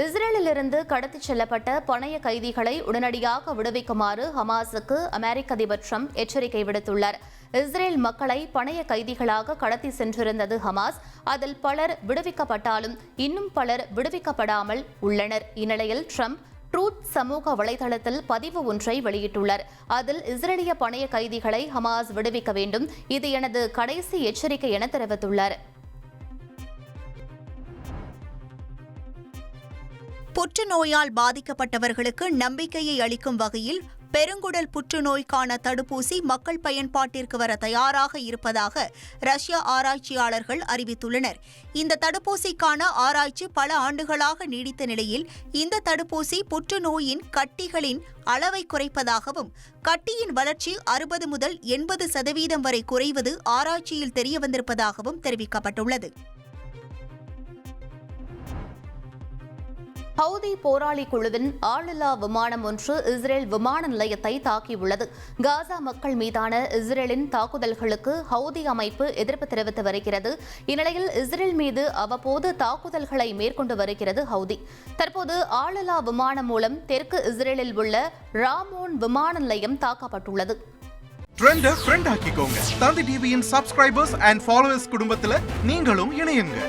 இஸ்ரேலிலிருந்து கடத்திச் செல்லப்பட்ட பணைய கைதிகளை உடனடியாக விடுவிக்குமாறு ஹமாஸுக்கு அமெரிக்க அதிபர் ட்ரம்ப் எச்சரிக்கை விடுத்துள்ளார். இஸ்ரேல் மக்களை பணைய கைதிகளாக கடத்தி சென்றிருந்தது ஹமாஸ். அதில் பலர் விடுவிக்கப்பட்டாலும் இன்னும் பலர் விடுவிக்கப்படாமல் உள்ளனர். இந்நிலையில் ட்ரம்ப் ட்ரூத் சமூக வலைதளத்தில் பதிவு ஒன்றை வெளியிட்டுள்ளார். அதில் இஸ்ரேலிய பணைய கைதிகளை ஹமாஸ் விடுவிக்க வேண்டும். இது எனது கடைசி எச்சரிக்கை என தெரிவித்துள்ளார். புற்றுநோயால் பாதிக்கப்பட்டவர்களுக்கு நம்பிக்கையை அளிக்கும் வகையில் பெருங்குடல் புற்றுநோய்க்கான தடுப்பூசி மக்கள் பயன்பாட்டிற்கு வர தயாராக இருப்பதாக ரஷ்ய ஆராய்ச்சியாளர்கள் அறிவித்துள்ளனர். இந்த தடுப்பூசிக்கான ஆராய்ச்சி பல ஆண்டுகளாக நீடித்த நிலையில் இந்த தடுப்பூசி புற்றுநோயின் கட்டிகளின் அளவை குறைப்பதாகவும் கட்டியின் வளர்ச்சி அறுபது முதல் எண்பது சதவீதம் வரை குறைவது ஆராய்ச்சியில் தெரியவந்திருப்பதாகவும் தெரிவிக்கப்பட்டுள்ளது. ஹவுதி போராளி குழுவின் ஆளில்லா விமானம் ஒன்று இஸ்ரேல் விமான நிலையத்தை தாக்கியுள்ளது. காசா மக்கள் மீதான இஸ்ரேலின் தாக்குதல்களுக்கு ஹவுதி அமைப்பு எதிர்ப்பு தெரிவித்து வருகிறது. இந்நிலையில் இஸ்ரேல் மீது அவ்வப்போது தாக்குதல்களை மேற்கொண்டு வருகிறது ஹவுதி தற்போது ஆளில்லா விமானம் மூலம் தெற்கு இஸ்ரேலில் உள்ள ராமோன் விமான நிலையம் தாக்கப்பட்டுள்ளது. ட்ரெண்ட ஃப்ரெண்ட் ஆக்கிக்கோங்க. தந்தி டிவியின் சப்ஸ்கிரைபர்ஸ் அண்ட் ஃபாலோவர்ஸ் குடும்பத்தில் நீங்களும் இணையுங்க.